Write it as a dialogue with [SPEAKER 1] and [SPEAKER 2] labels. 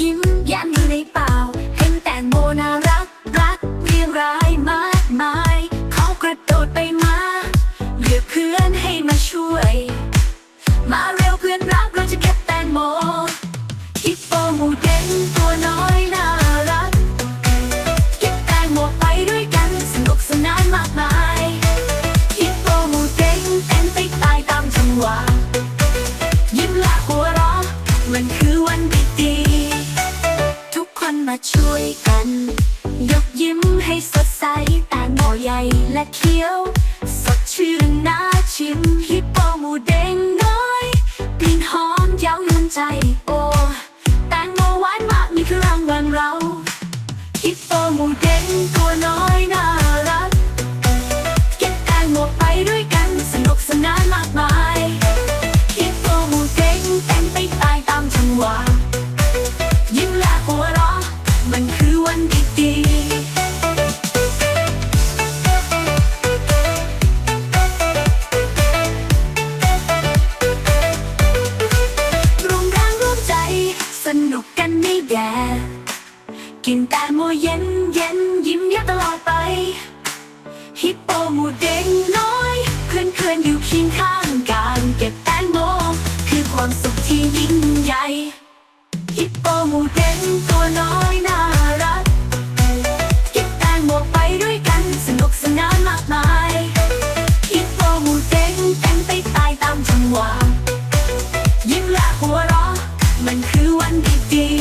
[SPEAKER 1] give me าช่วยกัน ยกยิ้มให้สดใสแตงโมใหญ่และเขียว สดชื่นน่าชิมฮิปโปหมูเด้งน้อยกลิ่นหอมเย้ายวนใจ โอ้แตงโมหวานมากนี่คือรางวัลเราฮิปโปหมูเด้งตัวน้อยน่า นุกกันไม่แย่กินแต่โมเย็นเย็นยิ้มยิ้มตลอดไป ฮิปโปหมูเด็กน้อยเพื่อนเพื่อนอยู่เคียงข้างกันเก็บแตงโมคือความสุขที่ยิ่งใหญ่ ฮิปโปหมูเด็กตัวน้อยน่า day.